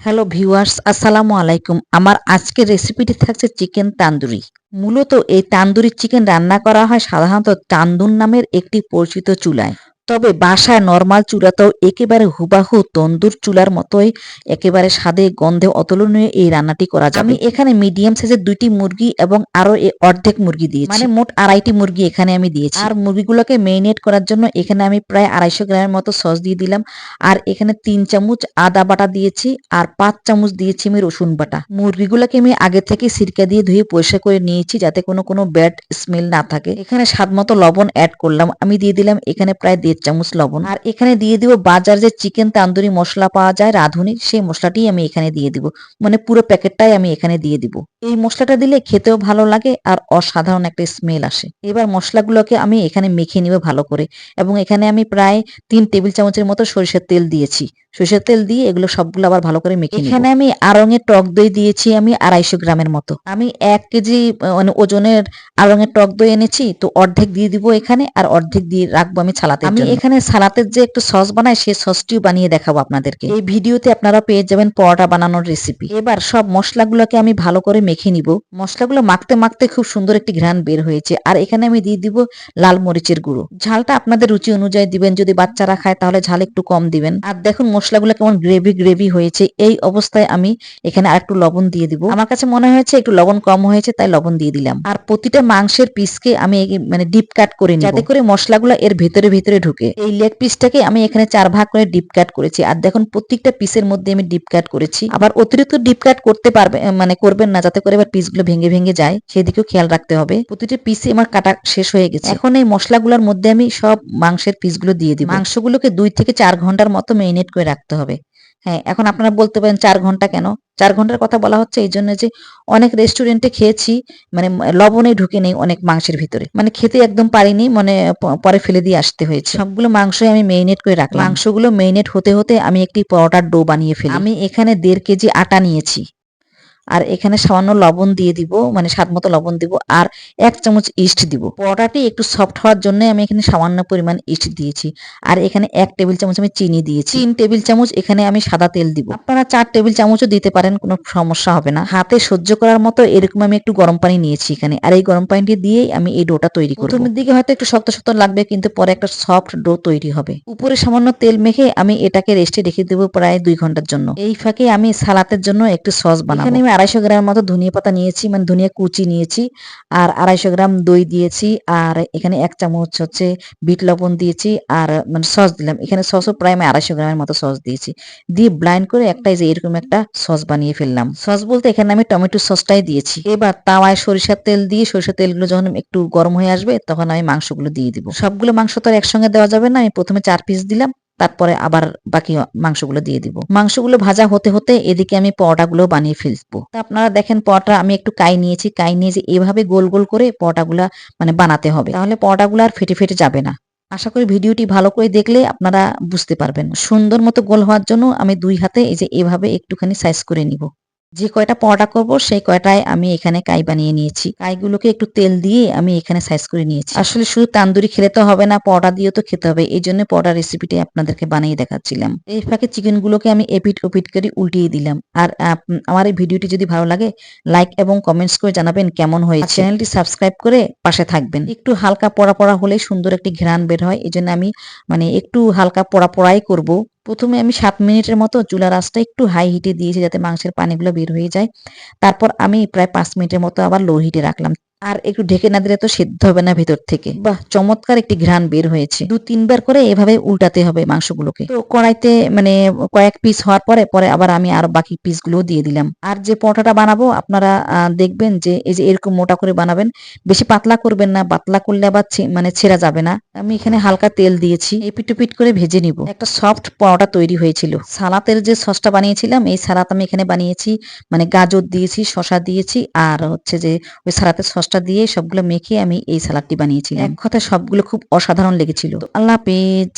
Hello viewers, আসসালামু আলাইকুম। আমার আজকের রেসিপিটি থাকছে চিকেন তান্দুরি। মূলত এই তান্দুরি চিকেন রান্না করা হয় সাধারণত তান্দুর নামের একটি পরিচিত চুলায়। তবে বাসায় নর্মাল চুলাতেও একেবারে হুবাহু তন্দুর চুলার মতোই একেবারে স্বাদে গন্ধে অতুলনীয় এই রান্নাটি করা যায় আমি এখানে মিডিয়াম সাইজের দুইটি মুরগি এবং আরও অর্ধেক মুরগি দিয়েছি। মানে মোট আড়াইটি মুরগি এখানে আমি দিয়েছি। আর মুরগিগুলোকে মেরিনেট করার জন্য এখানে আমি প্রায় আড়াইশো গ্রামের মতো সস দিয়ে দিলাম। আর এখানে তিন চামচ আদা বাটা দিয়েছি আর পাঁচ চামচ দিয়েছি আমি রসুন বাটা। মুরগিগুলোকে আমি আগে থেকে সিরকা দিয়ে ধুয়ে পরিষ্কার করে নিয়েছি যাতে কোনো কোনো ব্যাড স্মেল না থাকে। এখানে স্বাদ মতো লবণ অ্যাড করলাম। আমি দিয়ে দিলাম এখানে প্রায় দেড় চামচ লবণ। আর এখানে দিয়ে দিব বাজার যে চিকেন তান্দুরি মশলা পাওয়া যায় রাঁধুনি সেই মশলাটি আমি এখানে দিয়ে দিব। মানে পুরো প্যাকেটটাই আমি এখানে দিয়ে দিব। এই মশলাটা দিলে খেতেও ভালো লাগে আর অসাধারণ একটা স্মেল আসে। এবার মশলাগুলোকে আমি এখানে মেখে নিব ভালো করে। এবং এখানে আমি প্রায় তিন টেবিল চামচের মতো সরিষার তেল দিয়েছি। সরিষার তেল দিয়ে এগুলো সবগুলো আবার ভালো করে মেখে এখানে আমি আড়ঙের টক দই দিয়েছি আমি আড়াইশো গ্রামের মতো। আমি এক কেজি মানে ওজনের আড়ঙের টক দই এনেছি তো অর্ধেক দিয়ে দিব এখানে আর অর্ধেক দিয়ে রাখব আমি ছালাতে আমি এখানে সালাতের যে একটু সস বানাই সেই সসটিও বানিয়ে দেখাবো আপনাদেরকে। এই ভিডিওতে আপনারা পেয়ে যাবেন পরোটা বানানোর রেসিপি এবার সব মশলাগুলোকে আমি ভালো করে মেখে নিব। মশলাগুলো মাখতে মাখতে খুব সুন্দর একটি ঘ্রাণ বের হয়েছে। আর এখানে আমি দিয়ে দিব লাল মরিচের গুঁড়ো। ঝালটা আপনাদের রুচি অনুযায়ী দিবেন। যদি বাচ্চারা খায় তাহলে ঝাল একটু কম দিবেন। আর দেখুন মশলাগুলো কেমন গ্রেভি গ্রেভি হয়েছে। এই অবস্থায় আমি এখানে আরেকটু লবণ দিয়ে দিব। আমার কাছে মনে হয়েছে একটু লবণ কম হয়েছে তাই লবণ দিয়ে দিলাম। আর প্রতিটা মাংসের পিসকে আমি মানে ডিপ কাট করে নিই যাতে করে মশলাগুলো এর ভেতরে ভেতরে ঢুকে। এই লেগ পিসটাকে আমি এখানে চার ভাগ করে ডিপ কাট করেছি। আর দেখুন, প্রত্যেকটা পিসের মধ্যে আমি ডিপ কাট করেছি। আবার অতিরিক্ত ডিপ কাট করতে পারবে মানে করবেন না, যাতে করে এবার পিসগুলো ভেঙে ভেঙে যায়। সেদিকেও খেয়াল রাখতে হবে। প্রতিটি পিসে আমার কাটা শেষ হয়ে গেছে। এখন এই মশলাগুলোর মধ্যে আমি সব মাংসের পিসগুলো দিয়ে দিই মাংসগুলোকে দুই থেকে চার ঘণ্টার মতো মেরিনেট করে রাখতে হবে। হ্যাঁ এখন আপনারা বলতে পারেন চার ঘণ্টা কেন? চার ঘণ্টার কথা বলা হচ্ছে এই জন্য যে অনেক রেস্টুরেন্টে খেয়েছি মানে লবণে ঢুকে নেই অনেক মাংসের ভিতরে। মানে খেতে একদম পারিনি মানে পরে ফেলে দিয়ে আসতে হয়েছে। সবগুলো মাংস আমি মেরিনেট করে রাখলাম। মাংসগুলো মেরিনেট হতে হতে আমি একটি পরোটার ডো বানিয়ে ফেলি। আমি এখানে দেড় কেজি আটা নিয়েছি। আর এখানে সামান্য লবণ দিয়ে দিব মানে স্বাদ মতো লবণ দিব, আর এক চামচ ইস্ট দিব। পরোটাটি একটু সফট হওয়ার জন্য আমি এখানে সামান্য পরিমাণ ইস্ট দিয়েছি। আর এখানে এক টেবিল চামচ আমি চিনি দিয়েছি। তিন টেবিল চামচ এখানে আমি সাদা তেল দিব। আপনারা চার টেবিল চামচও দিতে পারেন, কোনো সমস্যা হবে না। হাতে সহ্য করার মতো এরকম আমি একটু গরম পানি নিয়েছি এখানে। আর এই গরম পানিটি দিয়েই আমি এই ডোটা তৈরি করব। প্রথমের দিকে হয়তো একটু শক্ত শক্ত লাগবে, কিন্তু পরে একটা সফট ডো তৈরি হবে। উপরে সামান্য তেল মেখে আমি এটাকে রেস্টে রেখে দেবো প্রায় দুই ঘণ্টার জন্য। এই ফাঁকে আমি সালাতের জন্য একটু সস বানাবো। আড়াইশো গ্রাম মতো ধনিয়া পাতা নিয়েছি মানে ধনিয়া কুচি নিয়েছি, আর আড়াইশো গ্রাম দই দিয়েছি, আর এখানে এক চামচ হচ্ছে বিট লবণ দিয়েছি, আর মানে সস দিলাম। এখানে সসও প্রায় আমি আড়াইশো গ্রামের মতো সস দিয়েছি। দিয়ে ব্লাইন্ড করে একটা যে এরকম একটা সস বানিয়ে ফেললাম। সস বলতে এখানে আমি টমেটো সসটাই দিয়েছি। এবার তাওয়ায় সরিষার তেল দিয়ে সরিষার তেলগুলো যখন একটু গরম হয়ে আসবে, তখন আমি মাংসগুলো দিয়ে দিব। সবগুলো মাংস তো আর একসঙ্গে দেওয়া যাবে না, আমি প্রথমে চার পিস দিলাম। তারপরে আবার বাকি মাংসগুলো দিয়ে দিব। মাংসগুলো ভাজা হতে হতে এদিকে আমি পরোটাগুলো বানিয়ে ফেলব। তা আপনারা দেখেন পরোটা আমি একটু কাই নিয়েছি, কাই নিয়ে যে এভাবে গোল গোল করে পরোটাগুলো মানে বানাতে হবে। তাহলে পরোটাগুলো আর ফেটে ফেটে যাবে না। আশা করি ভিডিওটি ভালো করে দেখলে আপনারা বুঝতে পারবেন। সুন্দর মতো গোল হওয়ার জন্য আমি দুই হাতে এই যে এভাবে একটুখানি সাইজ করে নিব। যে কয়টা পরোটা করব, সেই কয়টায় আমি এখানে কাই বানিয়ে নিয়েছি। কাইগুলোকে একটু তেল দিয়ে আমি এখানে সাইজ করে নিয়েছি। আসলে শুধু তান্দুরি খেলে তো হবে না, পরোটা দিয়েও তো খেতে হবে। এই জন্য পরোটা রেসিপিটি আপনাদেরকে বানিয়ে দেখাচ্ছিলাম। এই ফাঁকে চিকেন গুলোকে আমি এপিট ওপিট করে উল্টিয়ে দিলাম। আর আমার এই ভিডিওটি যদি ভালো লাগে লাইক এবং কমেন্টস করে জানাবেন কেমন হয়েছে। চ্যানেলটি সাবস্ক্রাইব করে পাশে থাকবেন। একটু হালকা পড়া পড়া হলে সুন্দর একটি ঘ্রাণ বের হয়। এই জন্য আমি মানে একটু হালকা পড়া পড়াই করব। প্রথমে আমি সাত মিনিটের মতো চুলার আঁচটা একটু হাই হিটে দিয়েছি যাতে মাংসের পানিগুলো বের হয়ে যায়। তারপর আমি প্রায় পাঁচ মিনিটের মতো আবার লো হিটে রাখলাম। আর একটু ঢেকে না দিলে তো সেদ্ধ হবে না ভেতর থেকে। বাহ, চমৎকার একটি ঘ্রাণ বের হয়েছে। দু তিনবার করে এভাবে উল্টাতে হবে মাংসগুলোকে। তো কড়াইতে মানে কয়েক পিস হওয়ার পরে পরে আবার আমি আরও বাকি পিসগুলো দিয়ে দিলাম। আর যে পরোটাটা বানাবো, আপনারা দেখবেন যে এই যে এরকম মোটা করে বানাবেন, বেশি পাতলা করবেন না। পাতলা করলে আবার মানে ছেঁড়া যাবে না। আমি এখানে হালকা তেল দিয়েছি। এপিটুপিট করে ভেজে নিব। একটা সফট পরোটা তৈরি হয়েছিল। সালাতের যে সসটা বানিয়েছিলাম, এই সালাত আমি এখানে বানিয়েছি। মানে গাজর দিয়েছি শশা দিয়েছি, আর হচ্ছে যে ওই সালাতের সস সসটা দিয়ে সবগুলো মেখে আমি এই সালাদটি বানিয়েছিলাম। এক কথা সবগুলো খুব অসাধারণ লেগেছিল। আল্লাহ হাফেজ।